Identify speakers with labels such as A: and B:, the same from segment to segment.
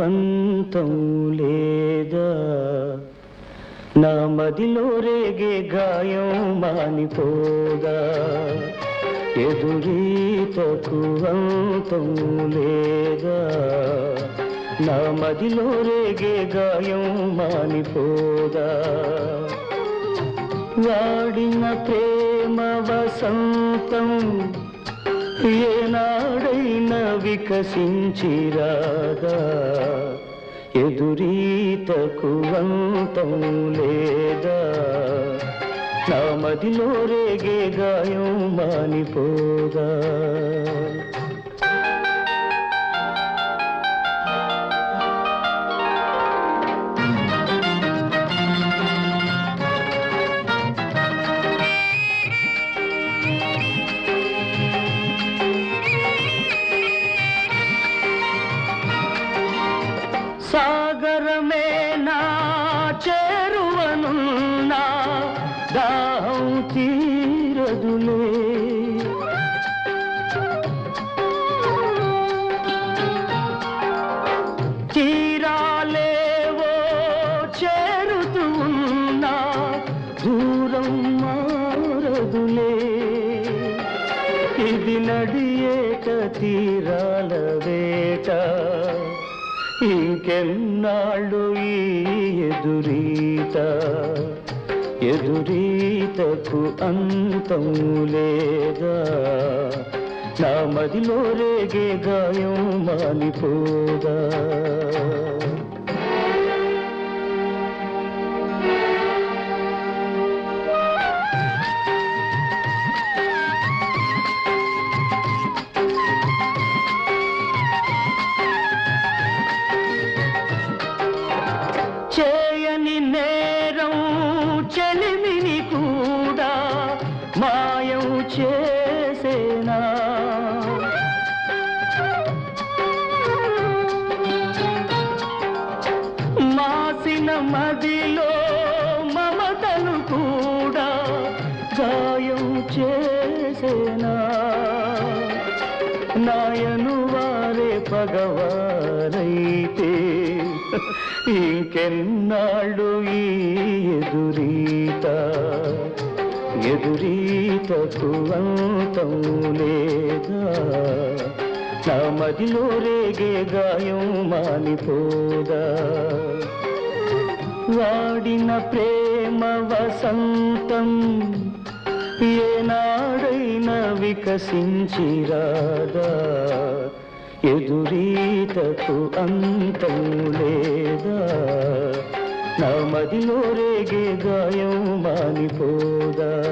A: అంతం లేదా నా మదిలో రేగే గాయం మానిపోదా? ఎదురీతకు అంతం లేదా నా మదిలో రేగే గాయం మానిపోదా? వాడిన ప్రేమ వసంతం ఏనా వికసించి రాదా ఎదురీతకు అంతం లేదా. నా మదిలో రేగే గాయం మానిపోగా నడియేట తీరాల వేట. ఇంకెన్నాళ్ళు ఈ ఎదురీత? ఎదురీతకు అంతం లేదా? నా మదిలో రేగే గాయం మానిపోదా? మదిలో మమతను కూడా గాయం చేసేనా? నాయను వారే పగవారైతే ఇంకెన్నాళ్ళు ఈ ఎదురీత? ఎదురీతకు అంతం లేదా? నా మదిలో రేగే గాయం మానిపోదా? వాడిన ప్రేమ వసంతం ఏనాడైనా వికసించిరాదా? ఎదురీతకు అంతం లేదా? నా మదిలో రేగే గాయం మానిపోదా?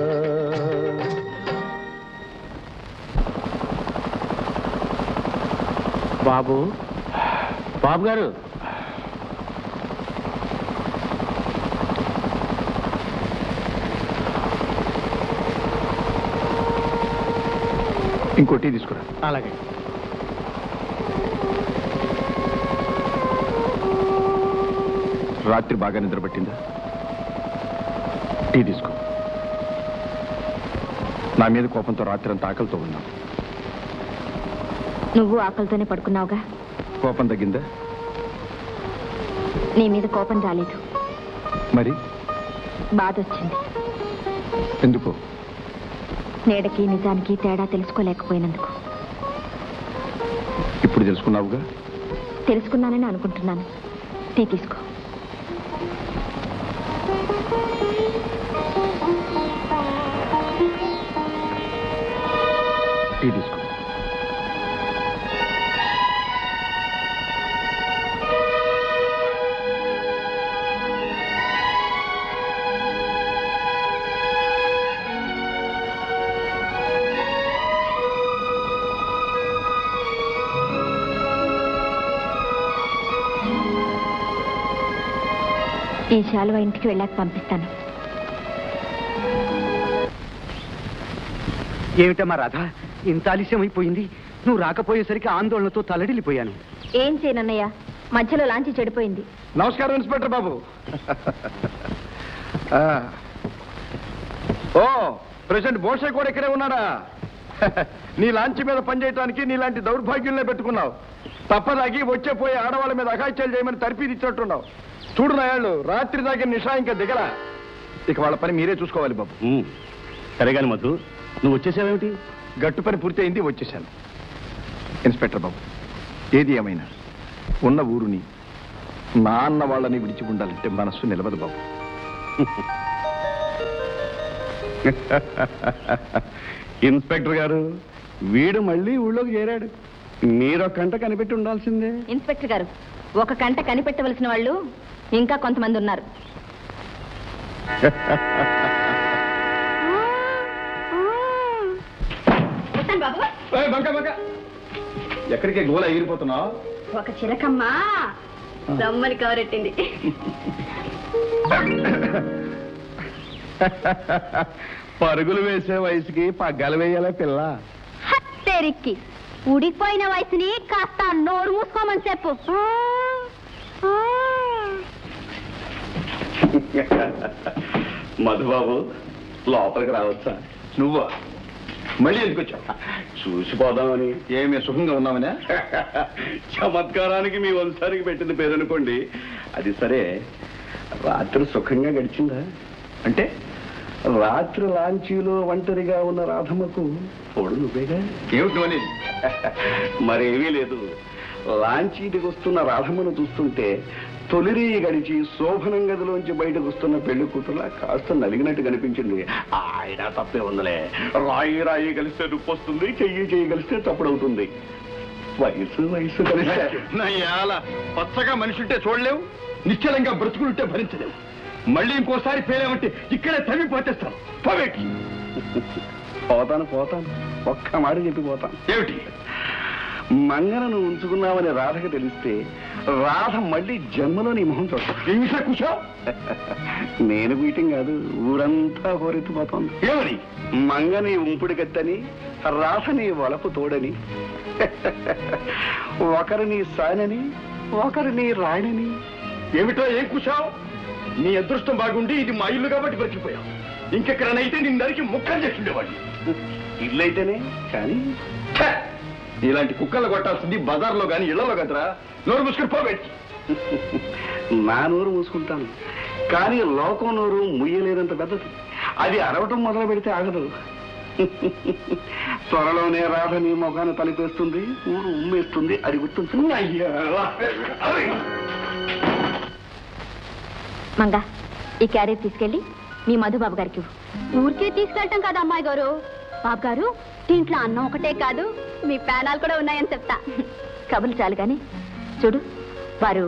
B: బాబు? బాబు గారు
C: ఇంకో టీ తీసుకురా.
B: అలాగే.
C: రాత్రి బాగా నిద్ర పట్టిందా టీ తీసుకో. నా మీద కోపంతో రాత్రి అంతా ఆకలితో ఉన్నా
D: నువ్వు ఆకలితోనే పడుకున్నావుగా?
C: కోపం తగ్గిందా?
D: నీ మీద కోపం రాలేదు.
C: మరి?
D: బాధ వచ్చింది
C: ఎందుకు?
D: నీడకి నిజానికి తేడా తెలుసుకోలేకపోయినందుకు.
C: ఇప్పుడు తెలుసుకున్నావుగా?
D: తెలుసుకున్నానని అనుకుంటున్నాను. టీ తీసుకో. ఈ శాలువ ఇంటికి వెళ్ళాక పంపిస్తాను.
B: ఏమిటమ్మా రాధ? ఇంత ఆలస్యం అయిపోయింది నువ్వు రాకపోయేసరికి ఆందోళనతో తలడిల్లిపోయాను.
D: ఏం చేయనన్నయ్య? మధ్యలో లాంచి చెడిపోయింది.
C: నమస్కారం ఇన్స్పెక్టర్ బాబు. ఆ. ఓ ప్రెసిడెంట్ బోషే కూడా ఇక్కడే ఉన్నాడా? నీ లాంచ్ మీద పనిచేయడానికి నీలాంటి దౌర్భాగ్యుల్నే పెట్టుకున్నావు.
E: తప్పదాగి వచ్చే పోయి ఆడవాళ్ళ మీద అఘాయిత్యాలు చేయమని తర్పీది ఇచ్చినట్టున్నావు. చూడు నాయాళ్ళు రాత్రి దాకా నిషా ఇంకా దిగల. ఇక వాళ్ళ పని మీరే చూసుకోవాలి బాబు.
F: సరే కానీ మధు నువ్వు వచ్చేసావేమిటి?
E: గట్టు పని పూర్తయింది వచ్చేసాను. ఇన్స్పెక్టర్ బాబు ఏది ఏమైనా ఉన్న ఊరుని నాన్న వాళ్ళని విడిచి ఉండాలంటే మనస్సు నిలవదు బాబు.
F: ఇన్స్పెక్టర్ గారు వీడు మళ్ళీ ఊళ్ళోకి చేరాడు. మీరొక గంట కనిపెట్టి ఉండాల్సిందే.
D: ఇన్స్పెక్టర్ గారు ఒక కంట కనిపెట్టవలసిన వాళ్ళు ఇంకా కొంతమంది ఉన్నారు. బాబు.
E: ఏయ్, బంక బంక. ఎక్కడికి గోల ఎగిరిపోతున్నావు?
D: ఒక చిలకమ్మ రమ్మని కవరెట్టింది
F: పరుగులు వేసే వయసుకి పగ్గాలు వేయాలా పిల్ల?
D: తెరిక్కి ఉడికిపోయిన వయసుని కాస్త నోరు మూసుకోమని చెప్పు.
F: మధుబాబు లోపలికి రావచ్చా?
E: నువ్వా? మళ్ళీ ఎందుకు వచ్చావు?
F: చూసిపోదామని.
E: ఏమి సుఖంగా ఉన్నామనే
F: చమత్కారానికి మీ వంశానికి పెట్టింది పేరు అనుకోండి అది సరే రాత్రి సుఖంగా గడిచిందా?
E: అంటే
F: రాత్రి లాంచీలో ఒంటరిగా ఉన్న రాధమ్మకు తోడు నువ్వేగా?
E: ఏమిటి
F: మరేమీ లేదు. లాంచీ దిగొస్తున్న రాధమ్మను చూస్తుంటే తొలిరి గడిచి శోభనం గదిలోంచి బయటకు వస్తున్న పెళ్ళి కూతురులా కాస్త నలిగినట్టు కనిపించింది. ఆయన తప్పే ఉందలే. రాయి రాయి కలిస్తే రుప్పు వస్తుంది చెయ్యి చెయ్యి కలిస్తే తప్పుడవుతుంది. వయసు వయసు
E: పచ్చగా మనిషి ఉంటే చూడలేవు నిశ్చలంగా బ్రతుకులుంటే భరించలేవు. మళ్ళీ ఇంకోసారి పేరేమంటే ఇక్కడే తవ్వి పోతేస్తాను. పోవేటి.
F: పోతాను పోతాను. ఒక్క మాట చెప్పి పోతాను.
E: ఏమిటి?
F: మంగనను ఉంచుకున్నామని రాధకు తెలిస్తే రాధ మళ్ళీ జన్మలో నీ మొహం
E: కూర్చో.
F: నేను బీటింగ్ కాదు ఊరంతా హోరెత్తిపోతోంది.
E: ఏమని?
F: మంగని ఉంపుడు గత్తని రాధని వలపు తోడని ఒకరిని సానని ఒకరిని రాణని.
E: ఏమిటో ఏం కూర్చావు? నీ అదృష్టం బాగుండి ఇది మా ఇల్లు కాబట్టి బ్రతికిపోయావు. ఇంకెక్కడనైతే నీ నరికి ముక్కలు చేస్తుండేవాడిని.
F: ఇల్లైతేనే కానీ
E: ఛే! ఇలాంటి కుక్కలు కొట్టాల్సింది బజార్లో గాని ఇళ్ళలో కదరా. నోరు మూసుకుని పోబెట్టి
F: నా నోరు మూసుకుంటాను. కానీ లోకం నోరు ముయ్యలేనంత పెద్దది. అది అరవటం మొదలు పెడితే ఆగదు. త్వరలోనే రాధ నీ ముఖాన్ని తలిపేస్తుంది ఊరు ఉమ్మేస్తుంది అది గుర్తుంచు.
E: అయ్యా.
D: మంగ ఈ క్యారేజ్ తీసుకెళ్ళి మీ మధుబాబు గారికి. ఊరికే తీసుకెళ్ళటం కాదు అమ్మాయి గారు. బాబు గారు దీంట్లో అన్నం ఒకటే కాదు మీ పేనాలు కూడా ఉన్నాయని చెప్తా. కబుర్లు చాలు గాని చూడు వారు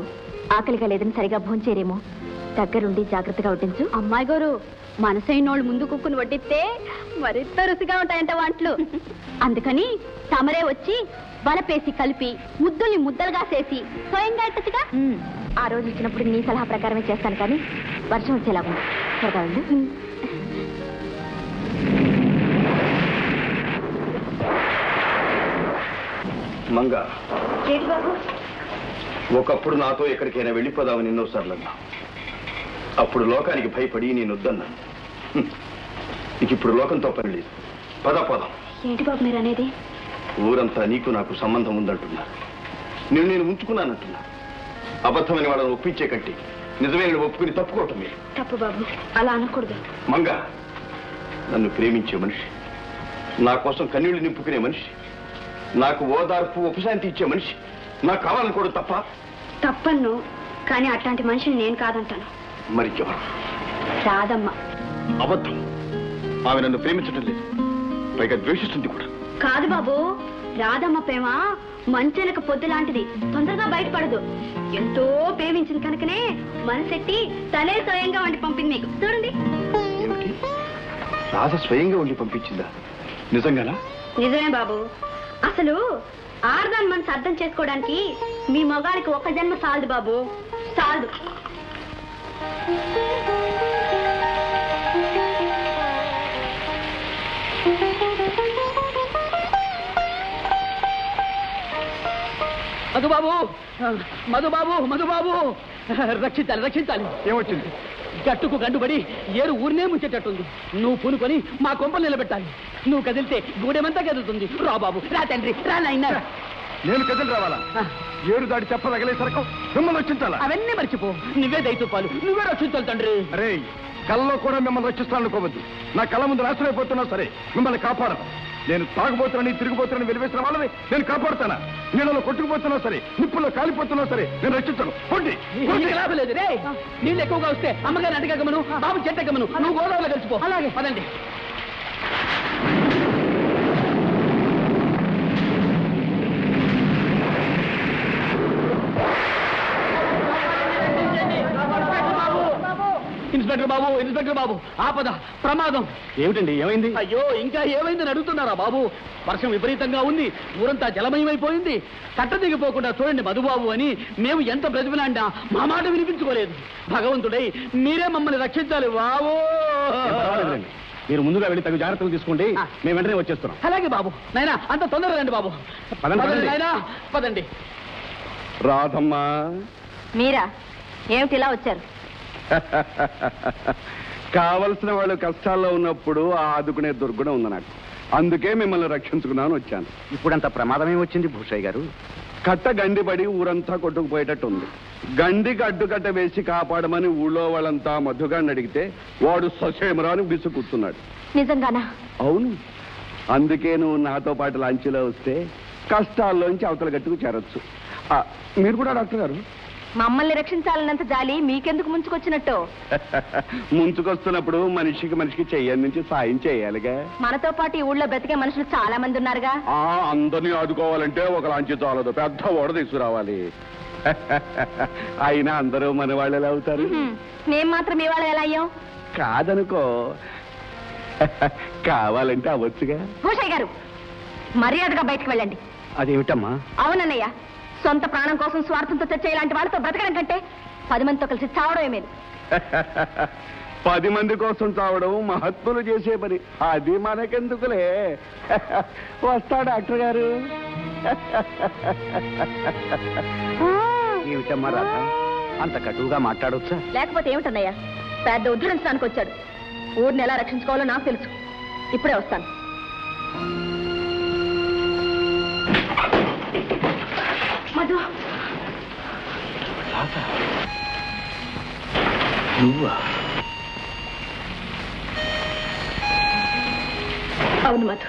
D: ఆకలిగా లేదని సరిగా భోంచేరేమో. దగ్గరుండి జాగ్రత్తగా వడ్డించు. అమ్మాయి గారు మనసైనోళ్ళు ముందు కుక్కుని వడ్డిస్తే మరింత రుచిగా ఉంటాయంట వంటలు. అందుకని తమరే వచ్చి బలపేసి కలిపి ముద్దుల్ని ముద్దలుగా చేసి స్వయంగా ఎట్టచ్చుగా ఆ రోజు ఇచ్చినప్పుడు నీ సలహా ప్రకారమే చేస్తాను కానీ వర్షం వచ్చేలాగా ఉంది. త్వరగా
E: మంగ. ఒకప్పుడు నాతో ఎక్కడికైనా వెళ్ళిపోదామని ఎన్నోసార్లు అన్నా అప్పుడు లోకానికి భయపడి నేను వద్దన్నాను. హ్మ్. ఇక ఇప్పుడు లోకంతో పని లేదు. పద పదం.
D: ఏంటి బాబు మీరు అనేది?
E: ఊరంతా నీకు నాకు సంబంధం ఉందంటున్నారు నేను నేను ఉంచుకున్నానంటున్నా. అబద్ధమైన వాళ్ళని ఒప్పించే కట్టి నిజమైన ఒప్పుకుని తప్పుకోవటం మీరు
D: తప్పు బాబు. అలా అనకూడదు.
E: మంగ నన్ను ప్రేమించే మనిషి. నా కోసం కన్నీళ్ళు నింపుకునే మనిషి. నాకు ఓదార్పు ఉపశాంతి ఇచ్చే మనిషి. నాకు కావాలనుకోవడం తప్ప?
D: తప్పన్ను కానీ అట్లాంటి మనిషిని నేను కాదంటాను.
E: మరి ఎవరు?
D: రాదమ్మ
E: అబద్ధం. ఆమె నన్ను ప్రేమించడం లేదు. పైగా ద్వేషిస్తుంది కూడా.
D: కాదు బాబు రాధమ్మ ప్రేమ మంచెనక పొద్దు లాంటిది. తొందరగా బయటపడదు. ఎంతో ప్రేమించింది కనుకనే మనసెట్టి తనే స్వయంగా వండి పంపింది మీకు. చూడండి.
E: రాధ స్వయంగా ఉండి పంపించిందా? నిజంగానా?
D: నిజమే బాబు. అసలు ఆర్గాన్ మనసు అర్థం చేసుకోవడానికి మీ మగాడికి ఒక జన్మ చాలదు బాబు. చాలదు
G: మధుబాబు! మధుబాబు! మధుబాబు! రక్షించాలి రక్షించాలి.
E: ఏమొచ్చింది?
G: గట్టుకు గండుబడి ఏరు ఊరినే ముంచేటట్టుంది. నువ్వు పూనుకొని మా కొంపలు నిలబెట్టాలి. నువ్వు కదిలితే గూడెమంతా కదులుతుంది. రా బాబు రా తండ్రి రా నాయనా.
F: నేను కదిలి రావాలా? ఏరు దాడి చెప్ప తగలేసరకు మిమ్మల్ని రక్షించాలా?
G: అవన్నీ మర్చిపో. నువ్వే దయతూపాలు నువ్వే రక్షించాలి తండ్రి.
F: అరే కళ్ళలో కూడా మిమ్మల్ని రక్షిస్తాననుకోవద్దు. నా కళ్ళ ముందు నాశనమైపోతున్నా సరే మిమ్మల్ని కాపాడను. నేను తాగుబోతున్నాను తిరిగిపోతున్నాను వెలివేసిన వాళ్ళని నేను కాపాడుతానా? నీళ్ళలో కొట్టుకుపోతున్నా సరే నిప్పుల్లో కాలిపోతున్నా సరే నేను రక్షించను. పొండి
G: రే నీళ్ళు ఎక్కువగా వస్తే అమ్మగారిని అడగమను బాబు చెట్టగమను నువ్వు గోదావరిలో కలిసిపో. అలాగే. పదండి. ఇన్స్పెక్టర్ బాబు ఇన్స్పెక్టర్ బాబు ఆపద ప్రమాదం.
F: ఏమిటండి ఏమైంది?
G: అయ్యో ఇంకా ఏమైందని అడుగుతున్నారా బాబు? వర్షం విపరీతంగా ఉంది ఊరంతా జలమయమైపోయింది. కట్ట దిగిపోకుండా చూడండి మధుబాబు అని మేము ఎంత బ్రతిమలాండా మా మాట వినిపించుకోలేదు. భగవంతుడై మీరే మమ్మల్ని రక్షించాలి బాబు.
F: మీరు ముందుగా వెళ్ళి తగు జాగ్రత్తలు తీసుకోండి. మేము వెంటనే వచ్చేస్తున్నాం.
G: అలాగే బాబు. నాయనా అంత తొందరగా రండి బాబు.
F: పదండి, పదండి.
G: నాయనా పదండి.
F: రాధమ్మా.
D: మీరా? ఏమిటి ఇలా వచ్చారు?
F: కావలసిన వాళ్ళు కష్టాల్లో ఉన్నప్పుడు ఆ ఆదుకునే దుర్గుణం ఉంది నాకు. అందుకే మిమ్మల్ని రక్షించుకున్నాను వచ్చాను.
G: ఇప్పుడంత ప్రమాదమే వచ్చింది భూషయ్య గారు?
F: కట్ట గండిపడి ఊరంతా కొట్టుకుపోయేటట్టు ఉంది గండికి అడ్డుకట్ట వేసి కాపాడమని ఊళ్ళో వాళ్ళంతా మధుగాన్ని అడిగితే వాడు ససేమరాని విసుకుతున్నాడు
D: నిజంగానా?
F: అవును. అందుకే నువ్వు నాతో పాటు లంచ్లో వస్తే కష్టాల్లోంచి అవతల గట్టుకు చేరొచ్చు. ఆ, మీరు కూడా డాక్టర్ గారు?
D: మమ్మల్ని రక్షించాలన్నంత జాలి మీకెందుకు ముంచుకొచ్చినట్టు?
F: ముంచుకొస్తున్నప్పుడు మనిషికి మనిషికి చెయ్యని నుంచి సాయం చేయాలిగా.
D: మనతో పాటు ఈ ఊళ్ళో బ్రతికే మనుషులు చాలా మంది ఉన్నారుగా
F: ఆ అందరినీ ఆదుకోవాలంటే ఒక లాంచి చాలదు. పెద్ద ఓడ తీసుకురావాలి. అయినా అందరూ మన వాళ్ళు ఎలా అవుతారు?
D: ఉహుం. మేం మాత్రం ఇవాళ ఎలా అయ్యాం?
F: కాదనుకో. కావాలంటే అవ్వచ్చుగా.
D: భూషయ్య గారు మర్యాదగా బయటకు వెళ్ళండి.
G: అదేమిటమ్మా?
D: అవునన్నయ్య సొంత ప్రాణం కోసం స్వార్థంతో తెచ్చే ఇలాంటి వాళ్ళతో బ్రతకడం కంటే పది మందితో కలిసి చావడమే మేలు.
F: పది మంది కోసం చావడం మహత్ములు చేసే పని. అది మనకెందుకులే? వస్తా డాక్టర్ గారు.
G: ఏమిటమ్మా రాధ? అంత కటువుగా మాట్లాడొచ్చా?
D: లేకపోతే ఏమిటన్నయ్య? పెద్ద ఉద్ధరించడానికి వచ్చాడు. ఊరిని ఎలా రక్షించుకోవాలో నాకు తెలుసు. ఇప్పుడే వస్తాను. మధు
E: నువ్వా?
D: అవును మధు.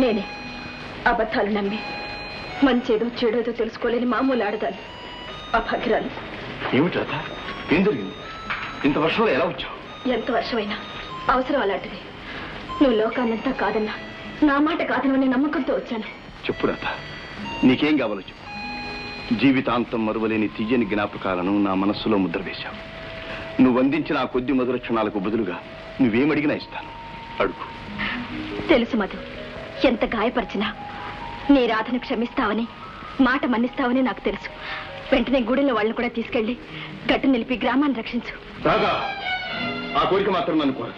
D: నేనే. అబద్ధాలు నమ్మి మంచేదో చెడేదో తెలుసుకోలేని మామూలు ఆడదాన్ని అభగ్రాలు
E: ఏమిటి రాధ ఏం జరిగింది? ఇంత వర్షంలో ఎలా వచ్చావు?
D: ఎంత వర్షమైనా? అవసరం అలాంటిది. నువ్వు లోకాన్నంతా కాదన్నా. నా మాట కాదనని నమ్మకంతో వచ్చాను.
E: చెప్పు రాధ నీకేం కావాలో చెప్పు. జీవితాంతం మరువలేని తీయని జ్ఞాపకాలను నా మనస్సులో ముద్ర వేశావు. నువ్వు అందించిన ఆ కొద్ది మధుర క్షణాలకు బదులుగా నువ్వేమడిగినా ఇస్తాను. అడుగు.
D: తెలుసు మధు ఎంత గాయపరిచినా నీ రాధను క్షమిస్తావని మాట మన్నిస్తావని నాకు తెలుసు. వెంటనే గుడిలో వాళ్ళని కూడా తీసుకెళ్ళి గట్టు నిలిపి గ్రామాన్ని రక్షించు.
E: రాగా ఆ కోరిక మాత్రం నన్ను కోరదు.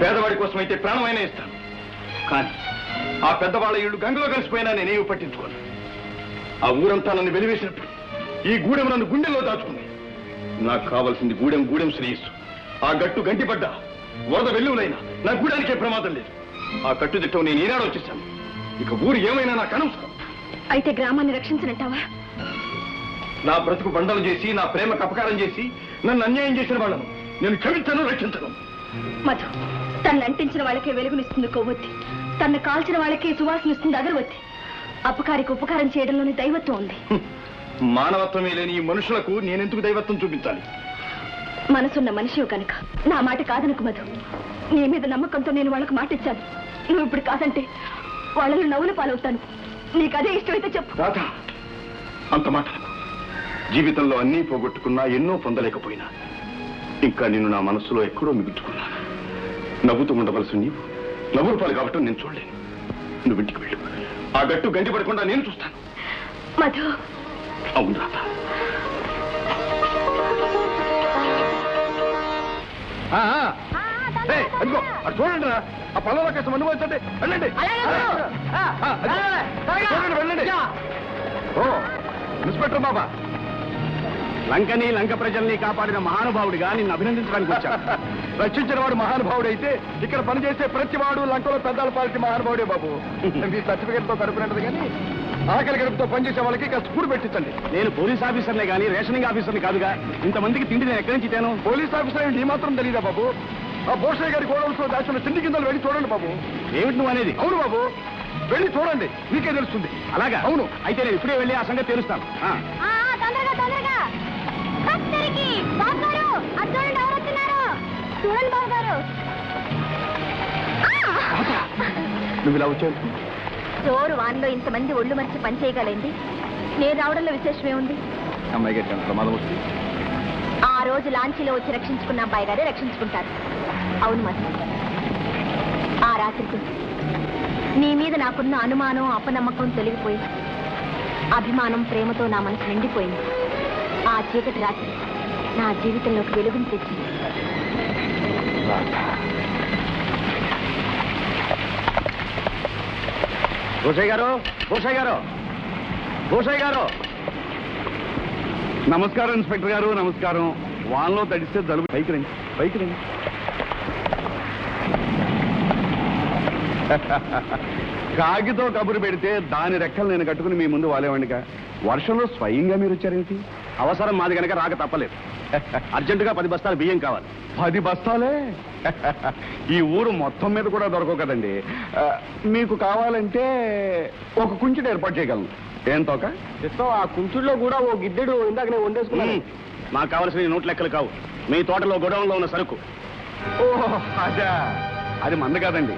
E: పేదవాడి కోసం అయితే ప్రాణమైనా ఇస్తాను. కానీ ఆ పెద్దవాళ్ళ ఇళ్ళు గంగలో కలిసిపోయినా నేనేమి పట్టించుకోను. ఆ ఊరంతా నన్ను వెలివేసినప్పుడు ఈ గూడెం నన్ను గుండెల్లో దాచుకుంది. నాకు కావాల్సింది గూడెం గూడెం శ్రేయస్సు. ఆ గట్టు గంటిపడ్డా. వరద వెల్లువులైనా నా గూడానికే ప్రమాదం లేదు. ఆ కట్టుదిట్టం నేను ఈనాడు వచ్చేసాను. ఇక ఊరు ఏమైనా నాకు అనవసరం
D: అయితే గ్రామాన్ని రక్షించనంటావా?
E: నా బ్రతుకు బండలు చేసి నా ప్రేమకు అపకారం చేసి నన్ను అన్యాయం చేసిన వాళ్ళను నేను క్షమించను రక్షించను.
D: మధు తన్ను అంటించిన వాళ్ళకే వెలుగునిస్తుంది కొవ్వొత్తి. తన్ను కాల్చిన వాళ్ళకే సువాసనిస్తుంది అగరవత్తి. అపకారికి ఉపకారం చేయడంలోని దైవత్వం ఉంది.
E: మానవత్వమే లేని ఈ మనుషులకు నేనెందుకు దైవత్వం చూపించాలి?
D: మనసున్న మనిషివి కనుక నా మాట కాదనుకు మధు. నీ మీద నమ్మకంతో నేను వాళ్ళకి మాట ఇచ్చాను నువ్వు ఇప్పుడు కాదంటే వాళ్ళను నవ్వుల పాలవుతాను. నీకు అదే ఇష్టమైతే చెప్పు.
E: రాధా అంత మాట. జీవితంలో అన్నీ పోగొట్టుకున్నా ఎన్నో పొందలేకపోయినా ఇంకా నిన్ను నా మనస్సులో ఎక్కడో మిగుల్చుకున్నాను నవ్వుతూ ఉండవలసి నీవు. నవ్వులు పాలు కాబట్టి నేను చూడలేను. నువ్వు ఇంటికి వెళ్ళు. ఆ గట్టు గంటి పడకుండా నేను చూస్తాను.
D: మధు.
E: అవును
F: అదిగో అటు చూడండి రా. ఆ కాస్త మందు పోతుంటే వెళ్ళండి. ఆ, ఆ. చూడండి, వెళ్ళండి. ఓ ఇన్స్పెక్టర్ బాబా. లంకని లంక ప్రజల్ని కాపాడిన మహానుభావుడిగా నిన్ను అభినందించడానికి వచ్చా రక్షించిన వాడు మహానుభావుడైతే ఇక్కడ పనిచేసే ప్రతి వాడు లంకలో పెద్దాల పాలిటీ మహానుభావుడే బాబు. మీ సర్టిఫికేట్తో సరిపోయినది కానీ
E: ఆకలి గడుపుతో పనిచేసే వాళ్ళకి కాస్త కూడు పెట్టించండి.
G: నేను పోలీస్ ఆఫీసర్నే కానీ రేషనింగ్ ఆఫీసర్ని కాదుగా. ఇంతమందికి తిండి నేను ఎక్కడి నుంచి తేను?
E: పోలీస్ ఆఫీసర్ ఏంటి? మాత్రం తెలియదా బాబు? ఆ భూషయ్య గారి గోడౌన్స్లో దాచిన తిండి కిందలు వెళ్ళి చూడండి బాబు.
G: ఏమిటి నువ్వు అనేది?
E: అవును బాబు. వెళ్ళి చూడండి. మీకే తెలుస్తుంది.
G: అలాగా?
E: అవును.
G: అయితే నేను ఇప్పుడే వెళ్ళి ఆ సంగతి తెలుస్తాను. ఆ.
D: ఆ, తొందరగా తొందరగా. చూడండి బాబు గారు
E: నువ్వు ఇలా వచ్చావు?
D: జోరు వాన్లో ఇంతమంది ఒళ్ళు మరిచి పని చేయగలండి నేను రావడంలో విశేషమే ఉంది
E: అమ్మాయి ప్రమాదం వస్తుంది
D: ఆ రోజు లాంచీలో వచ్చి రక్షించుకున్న అబ్బాయి గారే రక్షించుకుంటారు. అవును మరి. ఆ రాత్రికి నీ మీద నాకున్న అనుమానం అపనమ్మకం తొలగిపోయి అభిమానం ప్రేమతో నా మనసు నిండిపోయింది. ఆ చీకటి రాత్రి నా జీవితంలోకి వెలుగుని తెచ్చింది.
G: భూషయ్య గారు భూషయ్య గారు భూషయ్య గారు.
F: నమస్కారం ఇన్స్పెక్టర్ గారు నమస్కారం. వాన్లో తడిస్తే జలుబు పైకి రండి పైకి రండి. కాగితో కబురు పెడితే దాని రెక్కలు నేను కట్టుకుని మీ ముందు వాలేవాడిగా వర్షంలో స్వయంగా మీరు వచ్చారేంటి?
G: అవసరం మాది కనుక రాక తప్పలేదు. అర్జెంటుగా పది బస్తాలు బియ్యం కావాలి.
F: పది బస్తాలే? ఈ ఊరు మొత్తం మీద కూడా దొరకవు కదండి. మీకు కావాలంటే ఒక కుంచెడు ఏర్పాటు చేయగలను. ఏం తోక?
G: ఆ కుంచుల్లో కూడా ఓ గిద్దెడు ఇందాక నేను వండేసుకున్నాను నాకు కావలసిన నోట్ లెక్కలు కావు. మీ తోటలో గొడవంలో ఉన్న సరుకు.
F: ఓ అదా. అది మంద కాదండి.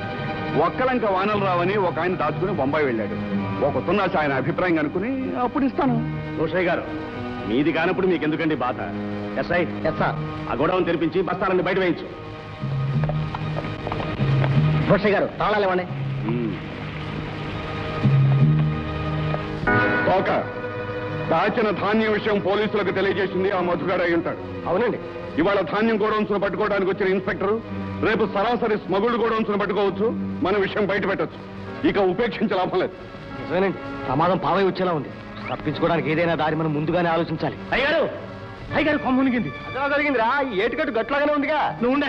F: ఒక్కలంక వానలు రావని ఒక ఆయన దాచుకుని బొంబాయి వెళ్ళాడు. ఒక తున్నాసి ఆయన అభిప్రాయం అనుకుని అప్పుడు ఇస్తాను
G: భూషయ్య గారు మీది కానప్పుడు మీకు ఎందుకండి బాధ? ఎస్ఐ ఎస్ ఆ గొడవను తెరిపించి బస్తాలన్నీ బయట వేయించు. భూషయ్య గారు తాళాలు ఇవ్వండి.
F: తోక దాచిన ధాన్యం విషయం పోలీసులకు తెలియజేసింది ఆ మధుగాడు అయి ఉంటాడు.
G: అవునండి.
F: ఇవాళ ధాన్యం గోడౌన్స్ పట్టుకోవడానికి వచ్చిన ఇన్స్పెక్టర్ రేపు సరాసరి స్మగుళ్ళు గోడౌన్స్ పట్టుకోవచ్చు మన విషయం బయట పెట్టచ్చు. ఇక ఉపేక్షించే లాభం లేదు.
G: నిజమేనండి. ప్రమాదం పావై వచ్చేలా ఉంది. తప్పించుకోవడానికి ఏదైనా దారి మనం ముందుగానే ఆలోచించాలి. అయ్యారు అయ్యగారు కొమ్మ మునిగింది. అదే జరిగిందిరా ఏటుకట్టు గట్లాగానే ఉందిగా. నువ్వు ఉండే.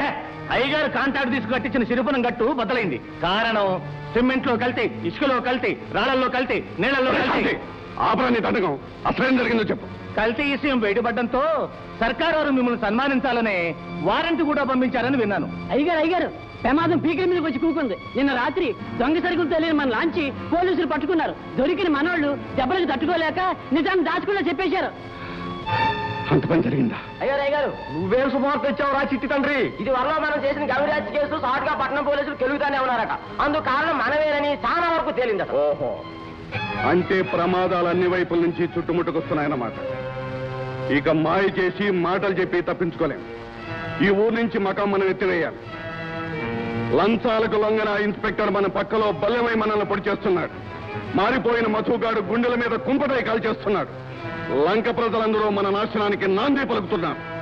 G: అయ్యగారు కాంటాక్ట్ తీసుకు కట్టించిన సిరుపునం గట్టు బద్దలైంది. కారణం సిమెంట్లో కలితే ఇసుకలో కలితే రాళ్ళలో కలితే నీళ్ళలో కలితే
F: ఆపరాని దండకం. అసలేం జరిగిందో చెప్పు.
G: కల్తీ విషయం బయటపడడంతో సర్కారు వారు మిమ్మల్ని సన్మానించాలనే వారెంట్ కూడా పంపించారని విన్నాను.
H: అయ్యగారు అయ్యగారు ప్రమాదం పీకల మీదకి వచ్చి కూకుంది. నిన్న రాత్రి దొంగ సరుకులు తెలియని మన లాంచి పోలీసులు పట్టుకున్నారు. దొరికిన మనోళ్ళు దెబ్బలకు తట్టుకోలేక నిజాన్ని దాచుకున్నా చెప్పేశారు.
F: అంత పని జరిగిందా?
G: అయ్యారు అయ్యారు నువ్వేం శుభవార్త ఇచ్చావు రా చిట్టి తండ్రి. ఇది వరలో మనం చేసిన గవిరాజ్ కేసు సాటుగా పట్టణం పోలీసులు కెలుగుతానే ఉన్నారట. అందుకు కారణం మనమేనని చాలా వరకు తేలిందట.
F: ఓహో. అంటే ప్రమాదాలు అన్ని వైపుల నుంచి చుట్టుముట్టుకొస్తున్నాయన్నమాట. ఇక మాయ చేసి మాటలు చెప్పి తప్పించుకోలేం. ఈ ఊరు నుంచి మకం మనం ఎత్తివేయాలి. లంచాలకు లొంగన ఇన్స్పెక్టర్ మన పక్కలో బల్లెమై మనల్ని పొడి చేస్తున్నాడు. మారిపోయిన మధుగాడు గుండెల మీద కుంపటై కాల్చేస్తున్నాడు. లంక ప్రజలందరూ మన నాశనానికి నాంది పలుకుతున్నారు.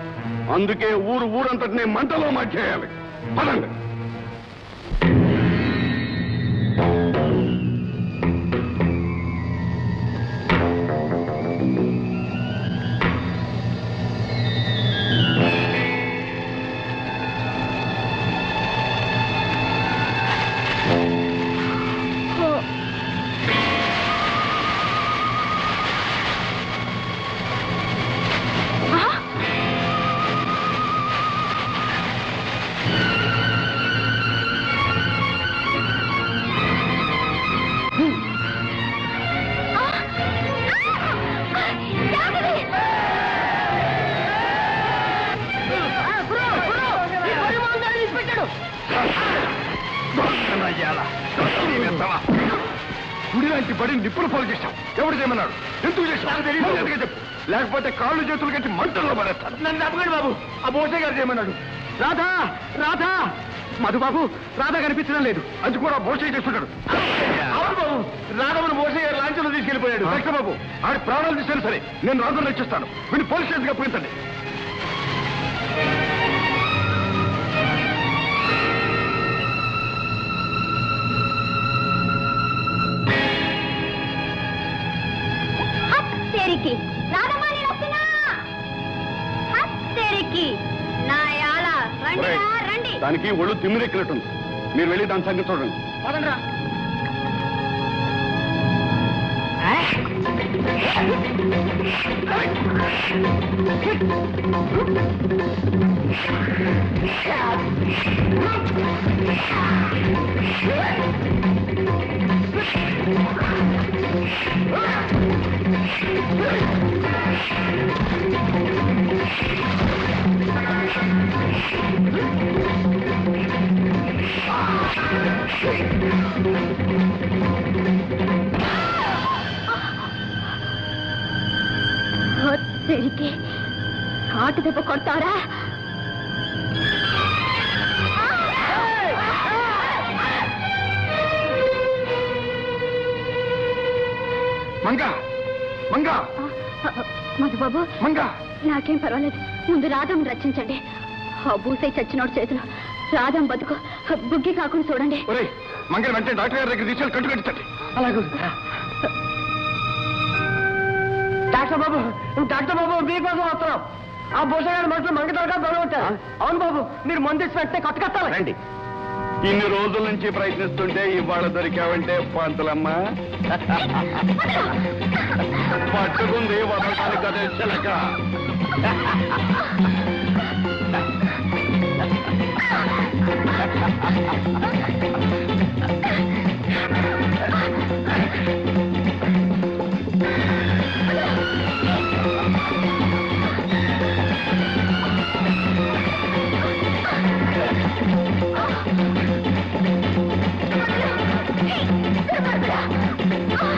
F: అందుకే ఊరు ఊరంతటినీ మంటలో మార్చేయాలి. పదండి. గుడి లాంటి బడి నిప్పులు పాలు చేశాం ఎవడు చేయమన్నాడు? ఎందుకు చేశావు? తెలియదు చెప్పు? లేకపోతే కాళ్ళు చేతులు కట్టి మంటల్లో పడేస్తాను.
G: నన్ను తప్పకండి బాబు. ఆ భూషయ్య గారు చేయమన్నాడు. రాధా రాధా. మధుబాబు రాధా కనిపించడం లేదు.
F: అది కూడా భోషయ్య చేస్తున్నాడు
G: అవును బాబు. రాధవను భూషయ్య గారు లాంఛలో తీసుకెళ్ళిపోయాడు
F: బాబు ఆడి ప్రాణాలు తీసాను సరే. నేను రాజును రక్షిస్తాను. వీడిని పోలీస్ స్టేషన్కి అప్పగించండి. దానికి ఒళ్ళు తిమ్మిరెక్కినట్టుంది. మీరు వెళ్ళి దాని సంగతి చూడండి.
I: తిరిగి కాటు దెబ్బ కొడతారా?
J: మంగ! మంగ!
I: మధుబాబు
J: మంగ.
I: నాకేం పర్వాలేదు. ముందు రాధం రచించండి ఆ బూసై చచ్చినోడు చేతిలో. రాధం బతుకు. బుగ్గి కాకుండా చూడండి.
J: మంగళ వెంటనే డాక్టర్ గారి దగ్గర తీసుకెళ్ళి కట్టు కట్టించండి.
B: అలాగే డాక్టర్ బాబు డాక్టర్ బాబు మీకోసం వస్తున్నాం ఆ భూషగారి మనుషులు మంగ దొరక దొరకొట్టారు అవును బాబు మీరు మందు ఇచ్చి వెంటనే కట్టు కట్టాలి
F: రండి. ఇన్ని రోజుల నుంచి ప్రయత్నిస్తుంటే ఇవాళ దొరికావంటే పంతులమ్మ. పట్టుకుంది వదలటానికి అదే చిలక. నన్ను చంపుకో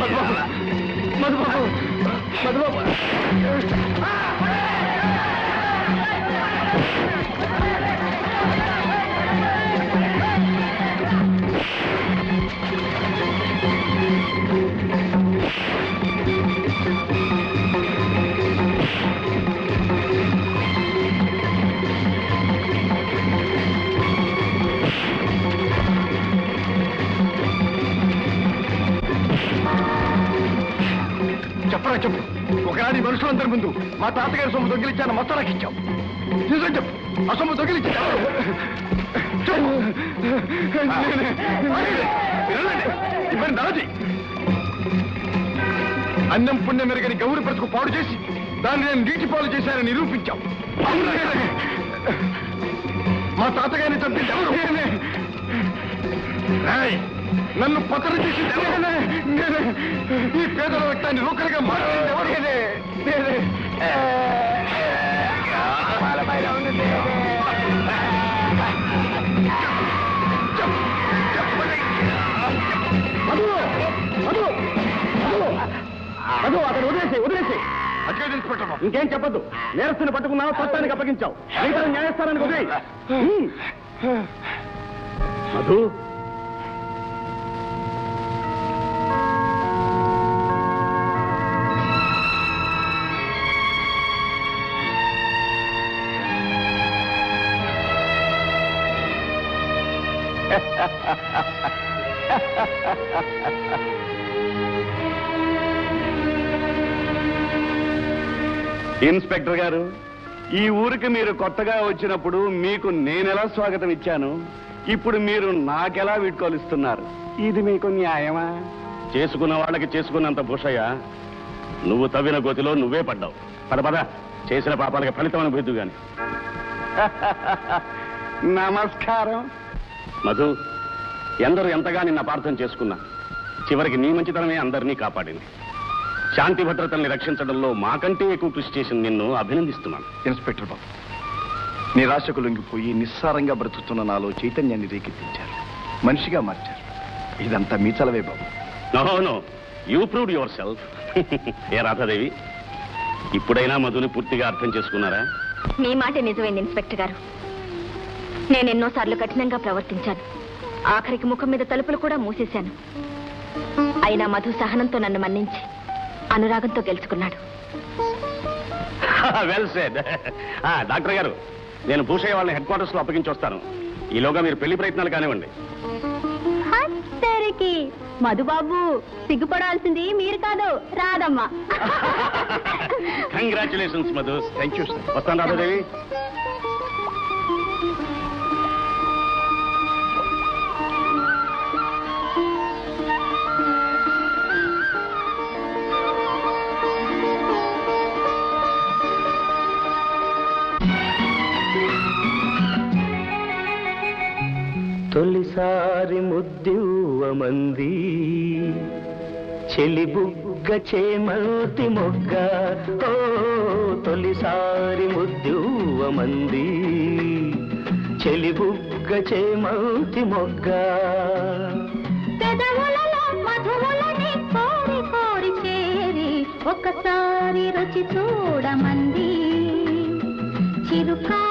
F: మధుబాబు మధుబాబు మధుబాబు చెప్పరా చెప్పు. ఒకనాడు మనుషులందరి ముందు మా తాతగారి సొమ్ము దొంగిలించాను మొత్తం ఇచ్చాం నిజం చెప్పు. ఆ సొమ్ము దొంగిలించాను. ఇవన్నీ నాది అన్నం పుణ్యం మెరుగని గౌరి బ్రతుకు పాడు చేసి దాన్ని నేను నీటి పాలు చేశానని నిరూపించాం మా తాతగారిని చంపింది ఎవరు? నన్ను పతనం? నేనే. ఈ పేదల వ్యక్తాన్ని నేనే. మధు! మధు! మధు, అతను వదిలేసి వదిలేసి ఇన్స్పెక్టర్ బాబు. ఇంకేం చెప్పొద్దు నేరస్తుని పట్టుకున్నావు చట్టానికి అప్పగించావు మిగతా న్యాయస్థానానికి వదిలేయ్. మధు ఇన్స్పెక్టర్ గారు ఈ ఊరికి మీరు కొత్తగా వచ్చినప్పుడు మీకు నేనెలా స్వాగతం ఇచ్చాను? ఇప్పుడు మీరు నాకెలా వీడ్కోలిస్తున్నారు? ఇది మీకు న్యాయమా?
J: చేసుకున్న వాళ్ళకి చేసుకున్నంత భూషయ్య నువ్వు తవ్విన గోతిలో నువ్వే పడ్డావు. పద పద చేసిన పాపాలకి ఫలితం అనుభూతి గాని
F: నమస్కారం.
J: మధు ఎందరూ ఎంతగా నిన్న అపార్థం చేసుకున్నా. చివరికి నీ మంచితనమే అందరినీ కాపాడింది. శాంతి భద్రతల్ని రక్షించడంలో మాకంటే ఎక్కువ కృషి చేసిన నిన్ను అభినందిస్తున్నాను.
C: ఇన్స్పెక్టర్ బాబు నిరాశకు లొంగిపోయి నిస్సారంగా బ్రతుకుతున్న నాలో చైతన్యాన్ని రేకెత్తించారు. మనిషిగా మార్చారు. ఇదంతా మీ చలవే బాబు.
J: No no. You prove yourself ఏ రాధాదేవి ఇప్పుడైనా మధుని పూర్తిగా అర్థం చేసుకున్నారా?
D: మీ మాట నిజమైంది ఇన్స్పెక్టర్ గారు. నేను ఎన్నోసార్లు కఠినంగా ప్రవర్తించాను. ఆఖరికి ముఖం మీద తలుపులు కూడా మూసేశాను. అయినా మధు సహనంతో నన్ను మన్నించి అనురాగంతో గెలుచుకున్నాడు.
J: వెల్ సెడ్ డాక్టర్ గారు నేను భూషయ్య వాళ్ళని హెడ్ క్వార్టర్స్లో అప్పగించి వస్తాను ఈలోగా మీరు పెళ్ళి ప్రయత్నాలు కానివ్వండి.
D: మధుబాబు సిగ్గుపడాల్సింది మీరు కాదు రాదమ్మా
J: కంగ్రాచులేషన్స్ మధు. థ్యాంక్ యూ వస్తాను రాధాదేవి.
A: తొలిసారి ముద్దివ్వమంది చెలి బుగ్గ చేమల్తి మొగ్గ ఓ తొలిసారి ముద్దివ్వమంది చెలి బుగ్గ చేమల్తి మొగ్గ.
D: చేరి ఒకసారి రుచి చూడమంది. చిరుకా